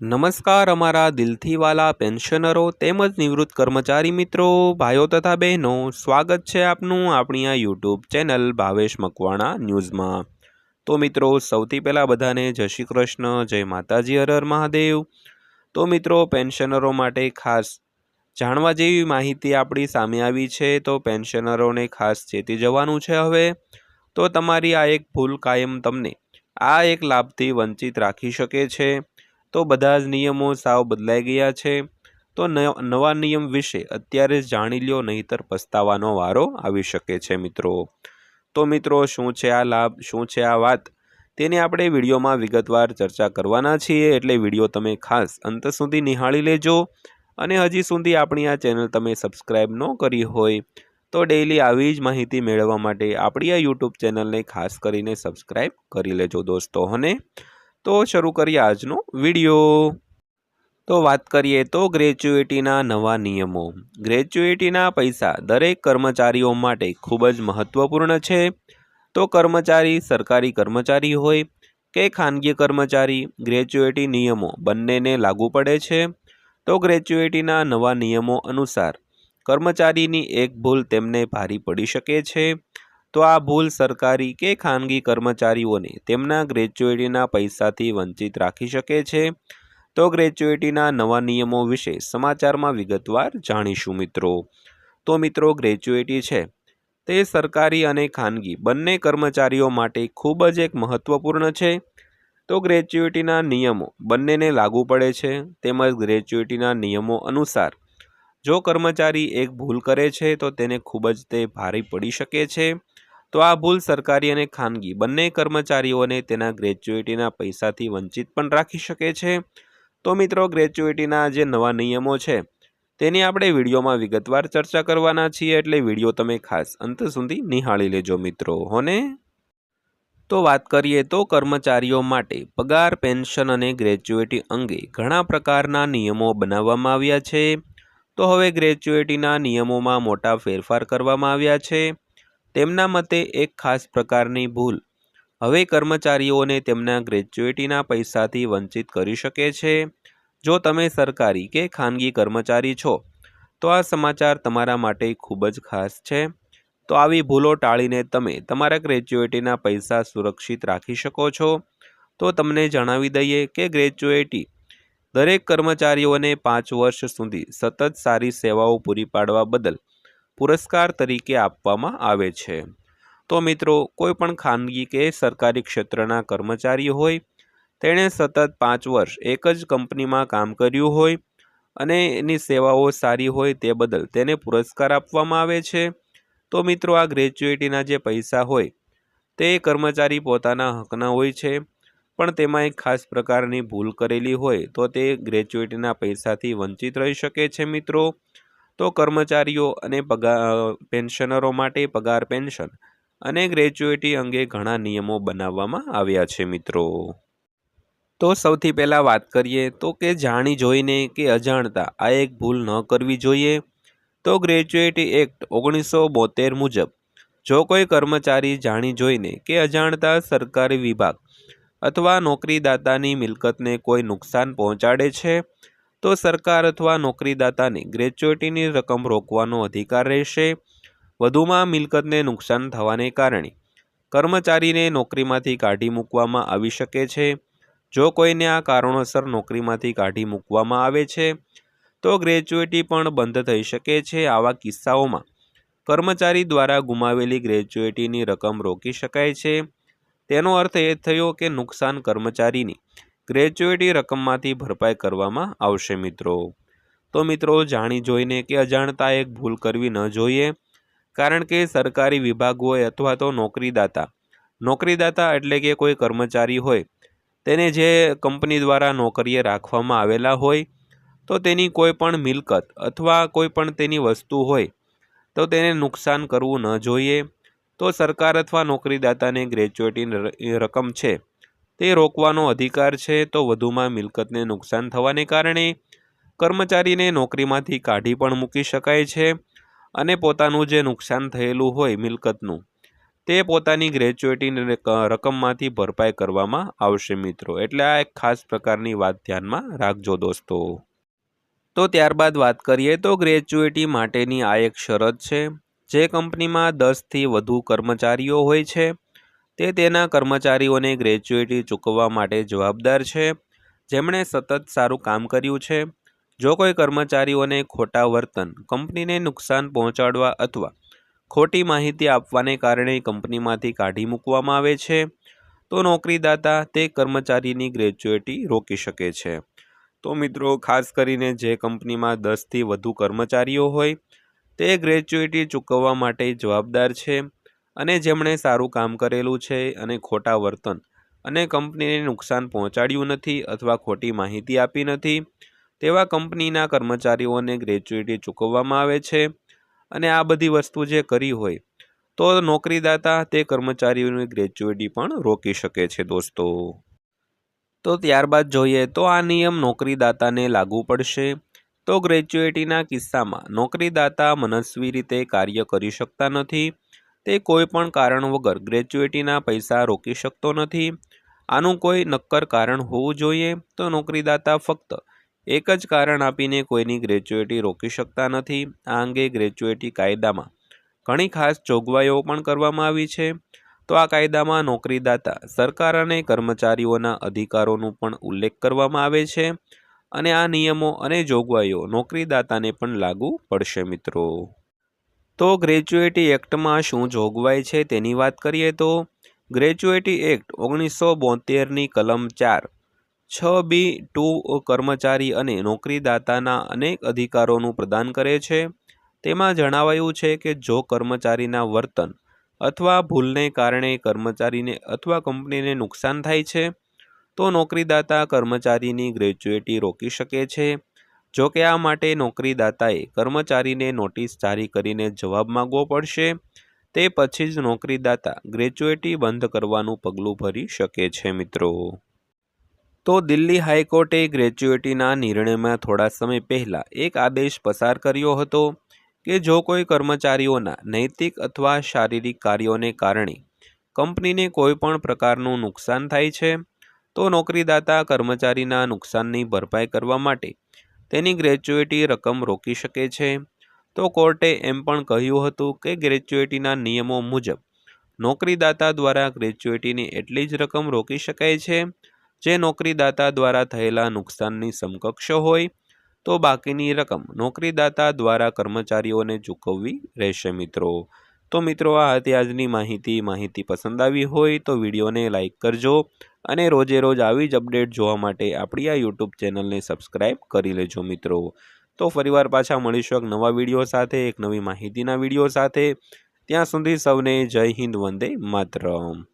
નમસ્કાર અમારા દિલથીવાલા પેન્શનરો તેમજ નિવૃત્ત કર્મચારી મિત્રો, ભાઈઓ તથા બહેનો, સ્વાગત છે આપનું આપણી આ યુટ્યુબ ચેનલ ભાવેશ મકવાણા ન્યૂઝમાં. તો મિત્રો, સૌથી પહેલાં બધાને જય શ્રી કૃષ્ણ, જય માતાજી, હર મહાદેવ. તો મિત્રો, પેન્શનરો માટે ખાસ જાણવા જેવી માહિતી આપણી સામે આવી છે, તો પેન્શનરોને ખાસ ચેતી જવાનું છે હવે. તો તમારી આ એક ભૂલ કાયમ તમને, આ એક લાભથી વંચિત રાખી શકે છે. તો બધા જ નિયમો સાવ બદલાઈ ગયા છે. તો નવા નિયમ વિશે અત્યારે જાણી લ્યો, નહીતર પસ્તાવાનો વારો આવી શકે છે મિત્રો. તો મિત્રો, શું છે આ લાભ, શું છે આ વાત? તેની આપણે વિડીયોમાં વિગતવાર ચર્ચા કરવાના છીએ, એટલે વીડિયો તમે ખાસ અંત સુધી નિહાળી લેજો. અને હજી સુધી આપણી આ ચેનલ તમે સબસ્ક્રાઈબ ન કરી હોય, તો ડેઈલી આવી જ માહિતી મેળવવા માટે આપણી આ યુટ્યુબ ચેનલને ખાસ કરીને સબસ્ક્રાઈબ કરી લેજો દોસ્તો અને તો શરૂ કરીએ આજનો વીડિયો. તો વાત કરીએ તો ગ્રેચ્યુએટીના નવા નિયમો. ગ્રેચ્યુએટીના પૈસા દરેક કર્મચારીઓ માટે ખૂબ જ મહત્ત્વપૂર્ણ છે. તો કર્મચારી, સરકારી કર્મચારી હોય કે ખાનગી કર્મચારી ગ્રેચ્યુએટી નિયમો બંનેને લાગુ પડે છે. તો ગ્રેચ્યુએટીના નવા નિયમો અનુસાર કર્મચારીની એક ભૂલ તેમને ભારી પડી શકે છે. તો આ ભૂલ સરકારી કે ખાનગી કર્મચારીઓને તેમના ગ્રેચ્યુએટીના પૈસાથી વંચિત રાખી શકે છે? તો ગ્રેચ્યુએટીના નવા નિયમો વિશે સમાચારમાં વિગતવાર જાણીશું મિત્રો. તો મિત્રો ગ્રેચ્યુએટી છે. તે સરકારી અને ખાનગી બંને કર્મચારીઓ માટે ખૂબ જ એક મહત્ત્વપૂર્ણ છે. તો ગ્રેજ્યુએટીના નિયમો બંનેને લાગુ પડે છે. તેમજ ગ્રેજ્યુએટીના નિયમો અનુસાર જો કર્મચારી એક ભૂલ કરે છે, તો તેને ખૂબ જ તે ભારે પડી શકે છે. તો આ ભૂલ સરકારી અને ખાનગી બંને કર્મચારીઓને તેના ગ્રેજ્યુએટીના પૈસાથી વંચિત પણ રાખી શકે છે. તો મિત્રો, ગ્રેજ્યુએટીના જે નવા નિયમો છે, તેની આપણે વિડીયોમાં વિગતવાર ચર્ચા કરવાના છીએ, એટલે વીડિયો તમે ખાસ અંત સુધી નિહાળી લેજો મિત્રો હોને તો વાત કરીએ તો કર્મચારીઓ માટે પગાર, પેન્શન અને ગ્રેજ્યુએટી અંગે ઘણા પ્રકારના નિયમો બનાવવામાં આવ્યા છે. તો હવે ગ્રેચ્યુએટીના નિયમોમાં મોટા ફેરફાર કરવામાં આવ્યા છે. તેમના મતે એક ખાસ પ્રકારની ભૂલ હવે કર્મચારીઓને તેમના ગ્રેચ્યુએટીના પૈસાથી વંચિત કરી શકે છે. જો તમે સરકારી કે ખાનગી કર્મચારી છો, તો આ સમાચાર તમારા માટે ખૂબ જ ખાસ છે. તો આવી ભૂલો ટાળીને તમે તમારા ગ્રેચ્યુએટીના પૈસા સુરક્ષિત રાખી શકો છો. તો તમને જણાવી દઈએ કે ગ્રેચ્યુએટી દરેક કર્મચારીઓને પાંચ વર્ષ સુધી સતત સારી સેવાઓ પૂરી પાડવા બદલ પુરસ્કાર તરીકે આપવામાં આવે છે. તો મિત્રો, કોઈ પણ ખાનગી કે સરકારી ક્ષેત્રના કર્મચારી હોય, તેણે સતત પાંચ વર્ષ એક જ કંપનીમાં કામ કર્યું હોય અને એની સેવાઓ સારી હોય તે બદલ તેને પુરસ્કાર આપવામાં આવે છે. તો મિત્રો, આ ગ્રેજ્યુએટીના જે પૈસા હોય, તે કર્મચારી પોતાના હકના હોય છે. પણ તેમાં એક ખાસ પ્રકારની ભૂલ કરેલી હોય તો તે ગ્રેજ્યુએટના પૈસાથી વંચિત રહી શકે છે, મિત્રો. તો કર્મચારીઓ અને પગાર પેન્શનરો માટે પગાર પેન્શન અને ગ્રેજ્યુએટી અંગે ઘણા નિયમો બનાવવામાં આવ્યા છે, મિત્રો. તો સૌથી પહેલાં વાત કરીએ તો કે જાણી જોઈને કે અજાણતા આ એક ભૂલ ન કરવી જોઈએ. તો ગ્રેજ્યુએટી એક્ટ ઓગણીસો બોતેર મુજબ જો કોઈ કર્મચારી જાણી જોઈને કે અજાણતા સરકારી વિભાગ અથવા નોકરીદાતાની મિલકતને કોઈ નુકસાન પહોંચાડે છે, તો સરકાર અથવા નોકરીદાતાને ગ્રેચ્યુટીની રકમ રોકવાનો અધિકાર રહેશે. વધુમાં મિલકતને નુકસાન થવાને કારણે કર્મચારીને નોકરીમાંથી કાઢી મૂકવામાં આવી શકે છે. જો કોઈને આ કારણોસર નોકરીમાંથી કાઢી મૂકવામાં આવે છે, તો ગ્રેજ્યુએટી પણ બંધ થઈ શકે છે. આવા કિસ્સાઓમાં કર્મચારી દ્વારા ગુમાવેલી ગ્રેજ્યુએટીની રકમ રોકી શકાય છે. તેનો અર્થ એ થયો કે નુકસાન કર્મચારીની ગ્રેચ્યુએટી રકમમાંથી ભરપાઈ કરવામાં આવશે મિત્રો. તો મિત્રો, જાણી જોઈને કે અજાણતા એક ભૂલ કરવી ન જોઈએ, કારણ કે સરકારી વિભાગ હોય અથવા તો નોકરીદાતા નોકરીદાતા એટલે કે કોઈ કર્મચારી હોય, તેને જે કંપની દ્વારા નોકરીએ રાખવામાં આવેલા હોય, તો તેની કોઈ પણ મિલકત અથવા કોઈ પણ તેની વસ્તુ હોય, તો તેને નુકસાન કરવું ન જોઈએ. તો સરકાર અથવા નોકરીદાતાને ગ્રેજ્યુએટીની રકમ છે. તે રોકવાનો અધિકાર છે તો વધુમાં મિલકતને નુકસાન થવાને કારણે કર્મચારીને નોકરીમાંથી કાઢી પણ મૂકી શકાય છે અને પોતાનું જે નુકસાન થયેલું હોય મિલકતનું, તે પોતાની ગ્રેજ્યુએટીની રકમમાંથી ભરપાઈ કરવામાં આવશે મિત્રો. એટલે આ એક ખાસ પ્રકારની વાત ધ્યાનમાં રાખજો દોસ્તો. તો ત્યારબાદ વાત કરીએ તો ગ્રેજ્યુએટી માટેની આ એક શરત છે. જે કંપનીમાં દસથી વધુ કર્મચારીઓ હોય છે, તે તેના કર્મચારીઓને ગ્રેજ્યુએટી ચૂકવવા માટે જવાબદાર છે. જેમણે સતત સારું કામ કર્યું છે. જો કોઈ કર્મચારીઓને ખોટા વર્તન, કંપનીને નુકસાન પહોંચાડવા અથવા ખોટી માહિતી આપવાને કારણે કંપનીમાંથી કાઢી મૂકવામાં આવે છે, તો નોકરીદાતા તે કર્મચારીની ગ્રેજ્યુએટી રોકી શકે છે. તો મિત્રો, ખાસ કરીને જે કંપનીમાં દસથી વધુ કર્મચારીઓ હોય તે ગ્રેજ્યુએટી ચૂકવવા માટે જવાબદાર છે અને જેમણે સારું કામ કરેલું છે અને ખોટા વર્તન અને કંપનીને નુકસાન પહોંચાડ્યું નથી અથવા ખોટી માહિતી આપી નથી, તેવા કંપનીના કર્મચારીઓને ગ્રેજ્યુએટી ચૂકવવામાં આવે છે અને આ બધી વસ્તુ જે કરી હોય તો નોકરીદાતા તે કર્મચારીઓની ગ્રેજ્યુએટી પણ રોકી શકે છે દોસ્તો. તો ત્યારબાદ જોઈએ તો આ નિયમ નોકરીદાતાને લાગુ પડશે. તો ગ્રેજ્યુએટીના કિસ્સામાં નોકરીદાતા મનસ્વી રીતે કાર્ય કરી શકતા નથી. તે કોઈ પણ કારણ વગર ગ્રેજ્યુએટીના પૈસા રોકી શકતો નથી. આનું કોઈ નક્કર કારણ હોવું જોઈએ તો નોકરીદાતા ફક્ત એક જ કારણ આપીને કોઈની ગ્રેજ્યુએટી રોકી શકતા નથી. આ અંગે ગ્રેજ્યુએટી કાયદામાં ઘણી ખાસ જોગવાઈઓ પણ કરવામાં આવી છે. તો આ કાયદામાં નોકરીદાતા સરકાર અને કર્મચારીઓના અધિકારોનું પણ ઉલ્લેખ કરવામાં આવે છે. અને આ નિયમો અને જોગવાઈઓ નોકરીદાતાને પણ લાગુ પડશે મિત્રો. તો ગ્રેજ્યુએટી એક્ટમાં શું જોગવાઈ છે તેની વાત કરીએ તો ગ્રેજ્યુએટી એક્ટ ઓગણીસો બોતેરની કલમ ચાર, છ બી ટુ કર્મચારી અને નોકરીદાતાના અનેક અધિકારોનું પ્રદાન કરે છે. તેમાં જણાવાયું છે કે જો કર્મચારીના વર્તન અથવા ભૂલને કારણે કર્મચારીને અથવા કંપનીને નુકસાન થાય છે તો નોકરીદાતા કર્મચારીની ગ્રેજ્યુએટી રોકી શકે છે? જો કે આ માટે નોકરીદાતાએ કર્મચારીને નોટિસ જારી કરીને જવાબ માંગવો પડશે. તે પછી જ નોકરીદાતા ગ્રેજ્યુએટી બંધ કરવાનું પગલું ભરી શકે છે, મિત્રો. તો દિલ્હી હાઈકોર્ટે ગ્રેજ્યુએટીના નિર્ણયમાં થોડા સમય પહેલાં એક આદેશ પસાર કર્યો હતો કે જો કોઈ કર્મચારીઓના નૈતિક અથવા શારીરિક કાર્યોને કારણે કંપનીને કોઈપણ પ્રકારનું નુકસાન થાય છે તો નોકરીદાતા કર્મચારીના નુકસાનની ભરપાઈ કરવા માટે તેની ગ્રેજ્યુએટી રકમ રોકી શકે છે. તો કોર્ટે એમ પણ કહ્યું હતું કે ગ્રેજ્યુએટીના નિયમો મુજબ નોકરીદાતા દ્વારા ગ્રેજ્યુએટીની એટલી જ રકમ રોકી શકાય છે. જે નોકરીદાતા દ્વારા થયેલા નુકસાનની સમકક્ષ હોય તો બાકીની રકમ નોકરીદાતા દ્વારા કર્મચારીઓને ચૂકવવી રહેશે મિત્રો. તો મિત્રો, આ હતી આજની માહિતી. માહિતી પસંદ આવી હોય તો વિડીયોને લાઇક કરજો અને રોજે રોજ આવી જ અપડેટ જોવા માટે આપણી આ યુટ્યુબ ચેનલને સબસ્ક્રાઈબ કરી લેજો મિત્રો. તો ફરીવાર પાછા મળીશું એક નવા વીડિયો સાથે, એક નવી માહિતીના વીડિયો સાથે. ત્યાં સુધી સૌને જય હિન્દ, વંદે માતરમ.